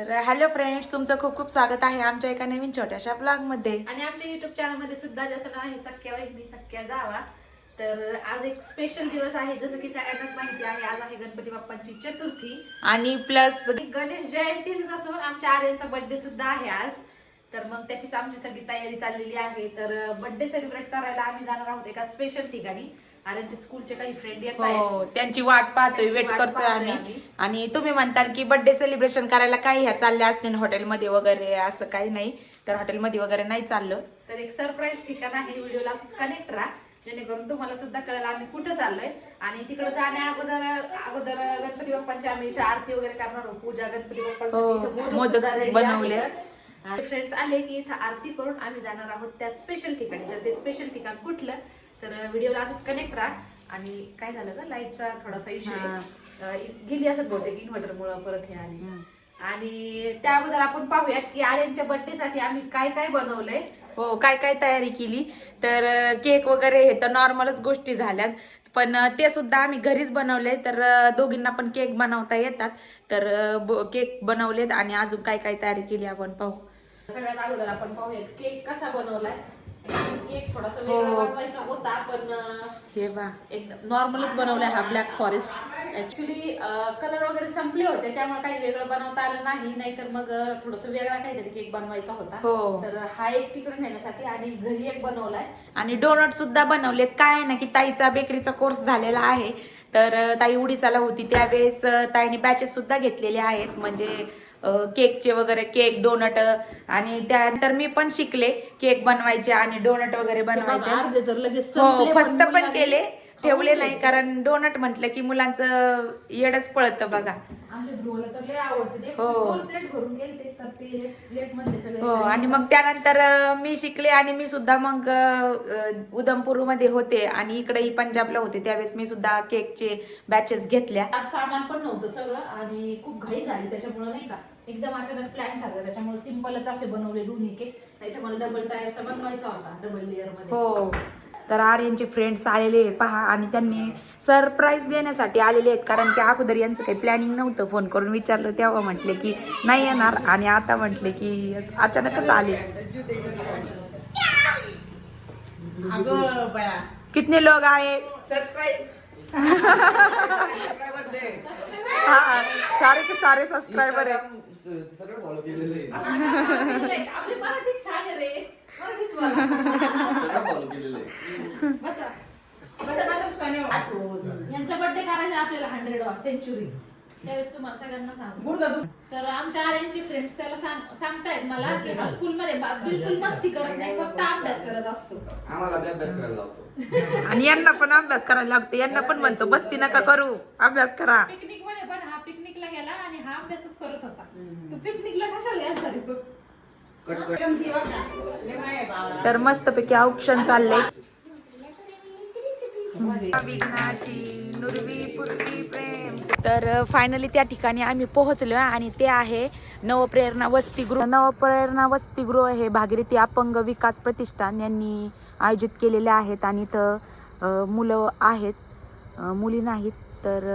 तर hello friends तुमचं खूप खूप स्वागत आहे आमच्या एका नवीन छोट्याशा ब्लॉगमध्ये. आणि आमच्या युट्यूब चॅनलमध्ये सुद्धा नाव आहे सख्या वहिनी सख्या जावा. तर आज एक स्पेशल दिवस आहे जसं की सगळ्यांनाच माहिती आहे. आज आहे गणपती बाप्पांची चतुर्थी. आणि प्लस गणेश जयंती नसून आमच्या आर्यांचा बर्थडे सुद्धा आहे आज. तर मग त्याचीच आमची सगळी तयारी चाललेली आहे. तर बर्थडे सेलिब्रेट करायला आम्ही जाणार आहोत एका स्पेशल ठिकाणी. आर्यांचे स्कूलचे काही फ्रेंड येत हो त्यांची वाट पाहतोय त्यांची वेट वाट करतोय पाहतोय आम्ही. आम्ही. आणि तुम्ही म्हणताल की बर्थडे सेलिब्रेशन करायला काय ह्या चालल्या असतील हॉटेलमध्ये वगैरे असं काही नाही. तर हॉटेलमध्ये वगैरे नाही चाललं. तर एक सरप्राईज ठिकाण आहे व्हिडिओला कनेक्ट राहा. जेणेकरून तुम्हाला सुद्धा कळेल आम्ही कुठं चाललोय. आणि तिकडे जाण्या अगोदर अगोदर गणपती बाप्पांची आम्ही इथे आरती वगैरे करणार आहोत. पूजा गणपती हो, मोदक बनवले. फ्रेंड्स आले की इथं आरती करून आम्ही जाणार आहोत त्या स्पेशल ठिकाणी. तर ते स्पेशल ठिकाण कुठलं? तर व्हिडिओला आधीच कनेक्ट राहा. आणि काय झालं का लाईटचा थोडासा इश्यू गेली असं बहुतेक इन्व्हर्टर मुळे परत हे आली. आणि त्या अगोदर आपण पाहूयात की आर्यांच्या बर्थडे साठी आम्ही काय काय बनवलंय. हो काय काय तयारी केली. तर केक वगैरे हे तर नॉर्मलच गोष्टी झाल्यात. पण ते सुद्धा आम्ही घरीच बनवले तर दोघींना पण केक बनवता येतात. तर केक बनवलेत. आणि अजून काय काय तयारी केली आपण पाहू. सगळ्यात अगोदर आपण पाहूयात केक कसा बनवलाय. केक थोडासा हो. वेगळा बनवायचा होता पण अं, हे बा. एकदम नॉर्मलच बनवलाय हा ब्लॅक फॉरेस्ट ऍक्च्युली कलर वगैरे संपले होते त्यामुळे काही वेगळं बनवता आलं नाही. नाहीतर मग थोडस वेगळा काहीतरी केक बनवायचा होता. हो. तर हा एक तिकडे नेण्यासाठी आणि घरी एक बनवलाय. आणि डोनट सुद्धा बनवलेत काय ना की ताईचा बेकरीचा कोर्स झालेला आहे. तर ताई उडीसाला होती. त्यावेळेस ताईने बॅचेस सुद्धा घेतलेले आहेत. म्हणजे केकचे वगैरे केक डोनट आणि त्यानंतर मी पण शिकले केक बनवायचे आणि डोनट वगैरे बनवायचे. हो फस्त पण केले. ठेवले नाही. कारण डोनट म्हटलं की मुलांचं येडच पळतं बघा. आमच्या ध्रुवला तर लय आवडते ते. हो. दोन प्लेट भरून गेले तर ते प्लेट मधले सगळे हो आणि मग त्यानंतर अं, मी शिकले आणि मी सुद्धा मग उधमपूरमध्ये होते आणि इकडेही पंजाबला होते. त्यावेळेस मी सुद्धा केकचे बॅचेस घेतल्या. आज सामान पण नव्हतं सगळं आणि खूप घाई झाली त्याच्यामुळे नाही का. एकदम अचानक प्लॅन ठरला. त्याच्यामुळे सिम्पलच असे बनवले दोन्ही केक. नाही तर मला डबल टायरचा बनवायचा होता डबल लेअरमध्ये. हो. तर आर्यनचे फ्रेंड्स आलेले आहेत. पहा आणि त्यांनी सरप्राईज देण्यासाठी आलेले आहेत. कारण की अगोदर यांचं काही प्लॅनिंग नव्हतं. फोन करून विचारलं तेव्हा म्हटले की नाही येणार. आणि आता म्हटले की अचानकच आले. कितने लोग आए हाँ, सारे के सारे सब्सक्राइबर है सगळं फॉलो केलेलं आहे मराठीच बोला. केलेलं आहे. बसा. यांचा बर्थडे करायचा आपल्याला हंड्रेड सेंचुरी त्यावेळेस तुम्हाला सगळ्यांना सांगू. तर आमच्या आर्यांची फ्रेंड्स त्याला सांग- सांगतायत मला की हा स्कूल मध्ये बा- बिलकुल मस्ती करत नाही फक्त अभ्यास करत असतो. आम्हाला अभ्यास करायला लावतो. आणि यांना पण अभ्यास करायला लागतो. यांना पण म्हणतो बसती नका करू. अभ्यास करा. पिकनिकमध्ये पण हा पिकनिकला गेला आणि हा अभ्यासच करत होता. तू पिकनिकला कशाला कट तर मस्तपैकी औक्षण चाललंय. तर फायनली त्या ठिकाणी आम्ही पोहोचलो आणि ते आहे नवप्रेरणा वसतिगृह नवप्रेरणा वसतिगृह हे भागीरथी अपंग विकास प्रतिष्ठान यांनी आयोजित केलेले आहेत आणि इथं मुलं आहेत मुली नाहीत तर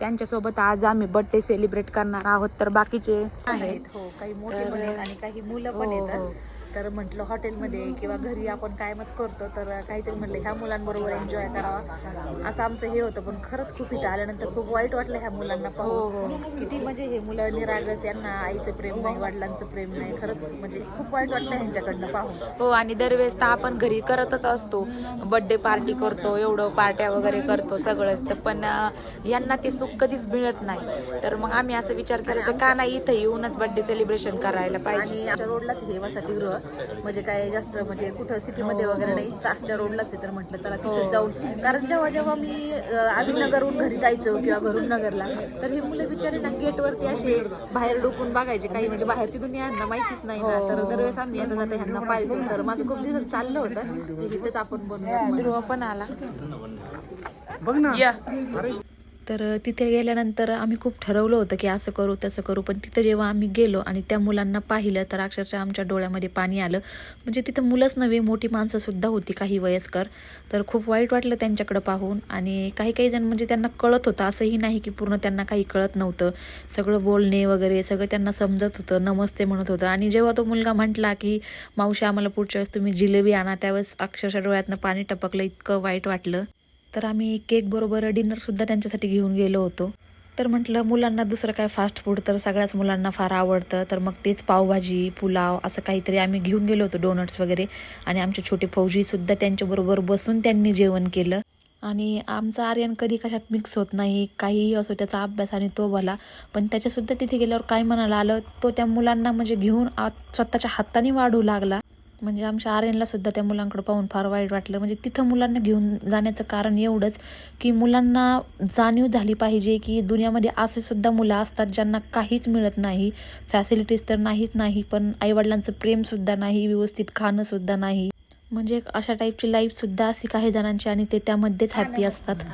त्यांच्यासोबत आज आम्ही बर्थडे सेलिब्रेट करणार आहोत तर बाकीचे आहेत हो काही मोठे पण आहेत आणि काही मुलं पण हो, हो. येतात तर म्हटलं हॉटेलमध्ये किंवा घरी आपण कायमच करतो तर काहीतरी म्हटलं ह्या मुलांबरोबर एन्जॉय करावा. असं आमचं हे होतं पण खरंच खूप इथं आल्यानंतर खूप वाईट वाटलं ह्या मुलांना हो, पाहून किती म्हणजे हे मुलं निरागस यांना आईचं प्रेम नाही वडिलांचं प्रेम नाही खरंच म्हणजे खूप वाईट वाटलं ह्यांच्याकडनं पाहून. हो आणि दरवेळेस तर आपण घरी करतच असतो. बर्थडे पार्टी करतो एवढं पार्ट्या वगैरे करतो सगळंच तर पण यांना ते सुख कधीच मिळत नाही. तर मग आम्ही असं विचार केला तर का नाही इथं येऊनच बर्थडे सेलिब्रेशन करायला पाहिजे? रोडलाच हे वसतिगृह म्हणजे काय जास्त म्हणजे कुठं सिटीमध्ये वगैरे नाही चासच्या रोडलाच आहे तर म्हटलं चला तिथं जाऊन. कारण जेव्हा जेव्हा मी आधी नगरहून घरी जायचो किंवा घरून नगरला तर हे मुलं बिचारे ना गेटवरती असे बाहेर डोकून बघायचे काही. म्हणजे बाहेरची दुनिया यांना माहितीच नाही ना. तर दरवेळेस आम्ही येता जाता ह्यांना पाहिजे तर माझं खूप दिवस चाललं होतं. की इथेच आपण बनवूया. ध्रुव पण आला बघ ना. या. तर तिथे गेल्यानंतर आम्ही खूप ठरवलं होतं की असं करू तसं करू. पण तिथं जेव्हा आम्ही गेलो आणि त्या मुलांना पाहिलं तर अक्षरशः आमच्या डोळ्यामध्ये पाणी आलं. म्हणजे तिथं मुलंच नव्हे मोठी माणसंसुद्धा होती काही वयस्कर. तर खूप वाईट वाटलं त्यांच्याकडं पाहून. आणि काही काही जण म्हणजे त्यांना कळत होतं. असंही नाही की पूर्ण त्यांना काही कळत नव्हतं. सगळं बोलणे वगैरे सगळं त्यांना समजत होतं नमस्ते म्हणत होतं. आणि जेव्हा तो मुलगा म्हटला की मावशी आम्हाला पुढच्या वेळेस तुम्ही जिलेबी आणा. त्यावेळेस अक्षरशः डोळ्यातनं पाणी टपकलं इतकं वाईट वाटलं. तर आम्ही केक बरोबर डिनरसुद्धा त्यांच्यासाठी घेऊन गेलो होतो. तर म्हटलं मुलांना दुसरं काय फास्ट फूड तर सगळ्याच मुलांना फार आवडतं. तर मग तेच पावभाजी पुलाव असं काहीतरी आम्ही घेऊन गेलो होतो डोनट्स वगैरे. आणि आमचे छोटे फौजीसुद्धा त्यांच्याबरोबर बसून त्यांनी जेवण केलं. आणि आमचा आर्यन कधी कशात मिक्स होत नाही काहीही असो त्याचा अभ्यास आणि तो भला पण त्याच्यासुद्धा तिथे गेल्यावर काय म्हणायला आलं तो त्या मुलांना म्हणजे घेऊन आत- स्वतःच्या हाताने वाढू लागला. म्हणजे आमच्या आर्यनला सुद्धा त्या मुलांकडे पाहून फार वाईट वाटलं. म्हणजे तिथं मुलांना घेऊन जाण्याचं कारण एवढंच की मुलांना जाणीव झाली पाहिजे की दुनियामध्ये असे सुद्धा मुलं असतात ज्यांना काहीच मिळत नाही. फॅसिलिटीज तर नाहीच नाही पण आईवडिलांचं प्रेमसुद्धा नाही व्यवस्थित खाणंसुद्धा नाही. म्हणजे अशा टाईपची लाईफसुद्धा अशी काही जणांची आणि ते त्यामध्येच हॅपी असतात.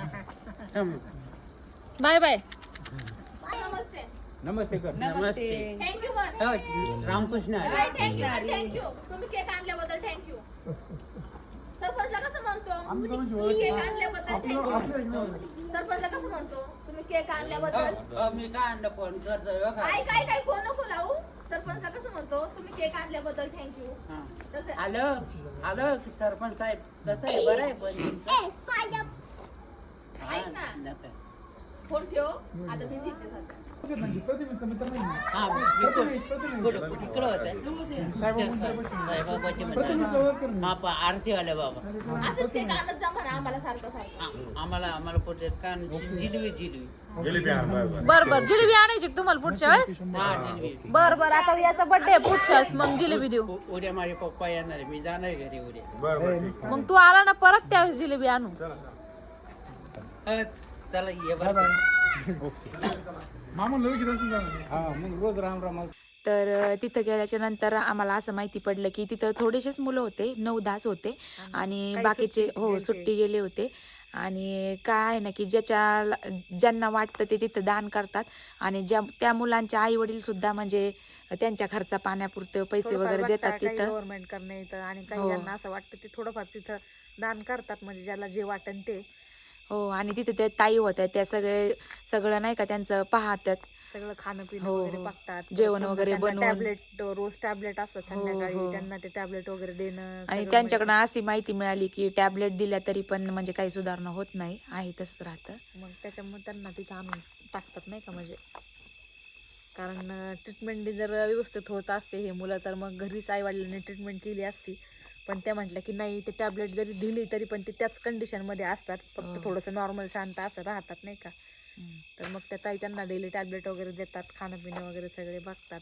Bye bye. नमस्ते कर. नमस्ते. थँक्यू हो, Ramakrishna. Thank you thank you तुम्ही केक आणल्याबद्दल थँक्यू सरपंचला कसं म्हणतो? तुम्ही केक आणल्याबद्दल थँक्यू सरपंचला कसं म्हणतो? तुम्ही केक आणल्याबद्दल? मी काय आणलं फोन करतो हो का? काय काय काय फोन नको लावू. सरपंचला कसं म्हणतो? तुम्ही केक आणल्याबद्दल थँक्यू हा. तसं आलं? आलं की सरपंच साहेब? कसं आहे? बरं आहे पण ऐक ना. फोन ठेव. आता बिझी ते सध्या. हा, इकडं- होतं. साईबाबाचे म्हणतात. बापा आरती आल्या बाबा असंच आम्हाला सारखं सारखं. आ- आम्हाला आम्हाला कान जिलवी जिलवी जिलेबी आण बर बर. बर बर. जिलेबी आणायची का तुम्हाला पुढच्या वेळेस? हा जिलवी बर बर. आता याचा बर्थडे पुढच्या वेळेस. मग जिलेबी देऊ. उ- उद्या माझे पप्पा येणार आहे. मी जाणार आहे घरी उद्या. बर बर ठीक मग तू आला ना परत त्यावेळेस जिलेबी आणू. अ, चला ये बरं. तर तिथं गेल्याच्यानंतर आम्हाला असं माहिती पडलं की तिथं थोडेसेच मुलं होते नऊ दहाच होते आणि बाकीचे हो सुट्टी गेले होते. आणि काय आहे ना की ज्याच्या ज्यांना वाटतं ते तिथं दान करतात आणि ज्या त्या मुलांचे आई वडील सुद्धा म्हणजे त्यांच्या खर्चा पाण्यापुरतं पैसे वगैरे देतात तिथं. गव्हर्नमेंट करणं येतं आणि काही हो. ज्यांना असं वाटतं ते थोडंफार तिथं दान करतात म्हणजे ज्याला जे वाटन ते. हो आणि तिथे त्या ताई होत्या त्या सगळे सगळं नाही का त्यांचं पाहतात सगळं खाणं पिणं हो, वगैरे हो. बघतात जेवण वगैरे बनवून. टॅबलेट रोज टॅबलेट असतात हो, संध्याकाळी हो. त्यांना ते टॅबलेट वगैरे देणं आणि सगळं त्यांच्याकडनं अशी माहिती मिळाली की टॅबलेट दिल्या तरी पण म्हणजे काही सुधारणा होत नाही आहे तसंच राहतं मग त्याच्यामुळे त्यांना तिथं आणून टाकतात नाही का म्हणजे कारण ट्रीटमेंट जर व्यवस्थित होत असते हे मुलं तर मग घरीच आई वडिलांनी ट्रीटमेंट केली असती पण त्या म्हटलं की नाही ते टॅबलेट जरी दिली तरी पण ते त्याच कंडिशनमध्ये असतात हो. फक्त थोडंसं नॉर्मल शांत असं राहतात नाही का तर मग त्या ताई त्यांना डेली टॅबलेट वगैरे देतात खाणं पिणं वगैरे सगळे बघतात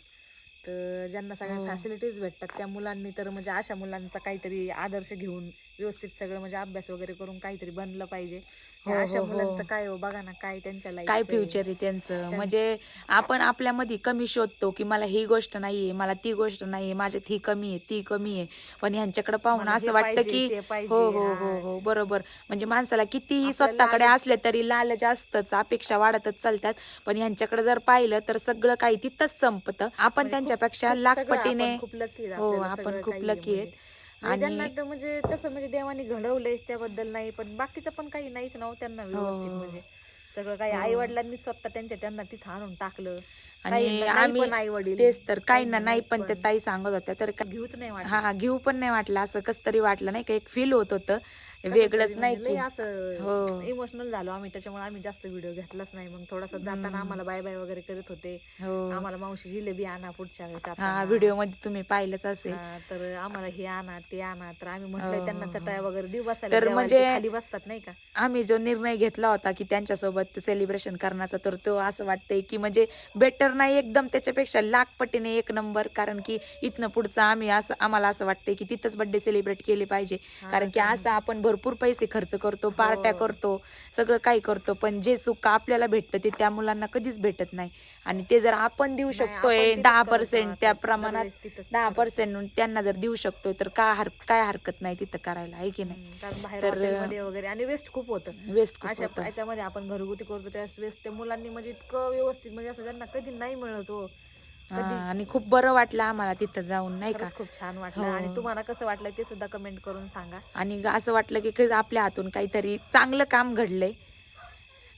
तर ज्यांना सगळ्या हो. फॅसिलिटीज भेटतात त्या मुलांनी तर म्हणजे अशा मुलांचा काहीतरी आदर्श घेऊन व्यवस्थित सगळं म्हणजे अभ्यास वगैरे करून काहीतरी बनलं पाहिजे हो, अशा हो, हो. मुलांचं काय हो बघा ना काय त्यांच्या life काय चं आहे. फ्युचर आहे त्यांचं म्हणजे आपण आपल्यामध्ये कमी शोधतो की मला ही गोष्ट नाहीये मला ती गोष्ट नाहीये माझ्यात ही कमी आहे ती कमी आहे पण ह्यांच्याकडे पाहून मला हे असं वाटतं पाहिजे, की ते पाहिजे, हो हो हा. हो हो बरोबर म्हणजे माणसाला कितीही आपलं स्वतःकडे लालच- असले तरी लालच असतच अपेक्षा वाढतच चालतात पण ह्यांच्याकडे जर पाहिलं तर सगळं काही तिथंच संपतं आपण म्हणजे खूप- त्यांच्यापेक्षा खूप सगळं लाखपटीने खूप लकी हो, आपण खूप lucky आहेत. आणि- त्यांना तर म्हणजे तसं म्हणजे देवाने घडवलंय त्याबद्दल नाही पण बाकीचं पण काही नाहीच ना हो त्यांना व्यवस्थित हो. म्हणजे सगळं काही आई वडिलांनी स्वतः त्यांच्या त्यांना तिथं आणून टाकलं आणि आम्ही आई वडील. तेच तर काही ना नाही पण ते ताई सांगत होत्या तर घेऊच नाही हा घेऊ पण नाही वाटलं असं कस तरी वाटलं नाही का एक फील होत होतं. वेगळंच नाही म्हणजे असं हो. इमोशनल झालो आम्ही त्याच्यामुळे आम्ही जास्त व्हिडिओ घेतलाच नाही. मग थोडासा जाताना आम्हाला बाय बाय वगैरे करत होते. हो. आम्हाला मावशी जिलेबी आणा पुढच्या वेळेस हा. व्हिडिओमध्ये तुम्ही पाहिलंच असेल. हा, तर आम्हाला हे आणा ते आणा. तर आम्ही हो, म्हटलं त्यांना हो, चटाया वगैरे देऊ बसायला तर म्हणजे- खाली बसतात नाही का? आम्ही जो निर्णय घेतला होता की त्यांच्यासोबत सेलिब्रेशन करण्याचा तर तो असं वाटतंय की म्हणजे बेटर प्रेरणा एकदम त्याच्यापेक्षा लाख पटीने एक नंबर कारण की इथनं पुढचं आम्ही असं आम्हाला असं वाटतंय की तिथंच बर्थडे सेलिब्रेट केले पाहिजे. कारण की असं आपण भरपूर पैसे खर्च करतो पार्ट्या करतो सगळं काही करतो पण जे सुख आपल्याला भेटतं ते त्या मुलांना कधीच भेटत नाही. आणि ते जर आपण देऊ शकतोय दहा पर्सेंट त्या प्रमाणात दहा पर्सेंट त्यांना जर देऊ शकतोय तर का हर काय हरकत नाही तिथं करायला आहे की नाही? तर- वगैरे आणि वेस्ट खूप होतं. वेस्ट. याच्यामध्ये आपण घरगुती करतो त्यावेळेस वेस्ट त्या मुलांनी म्हणजे इतकं व्यवस्थित म्हणजे असं त्यांना कधी नाही मिळत हो. हा, आणि खूप बरं वाटलं आम्हाला तिथं जाऊन नाही का? खरंच खूप छान वाटलं. हो. आणि तुम्हाला कसं वाटलं ते सुद्धा कमेंट करून सांगा. आणि असं वाटलं की खरंच आपल्या हातून काहीतरी चांगलं काम घडलंय.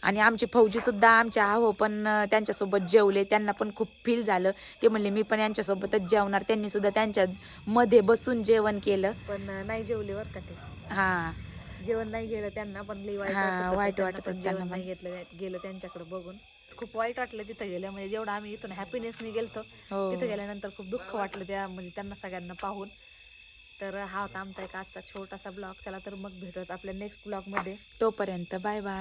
आणि आमचे फौजी सुद्धा आमच्या हो पण अं, त्यांच्यासोबत जेवले. त्यांना पण खूप फील झालं. ते म्हणले मी पण यांच्यासोबतच जेवणार. त्यांनी सुद्धा त्यांच्या मध्ये बसून जेवण केलं. पण अं, नाही जेवले बरं का ते? हा. जेवण नाही गेलं त्यांना पण लई वाईट हा, वाटत होतं. वाईट त्यांना वाटत पण होतं त्यांना जेवण नाही पण. घेतलं गेलं त्यांच्याकडे बघून. खूप वाईट वाटलं तिथं गेलं म्हणजे जेवढं आम्ही इथून हॅपीनेसने गेलतो हो. तिथं गेल्यानंतर खूप दुःख वाटलं त्या म्हणजे त्यांना सगळ्यांना पाहून. तर हा होता आमचा एक आजचा छोटासा ब्लॉग चला तर मग भेटत आपल्या नेक्स्ट ब्लॉगमध्ये. तोपर्यंत बाय बाय.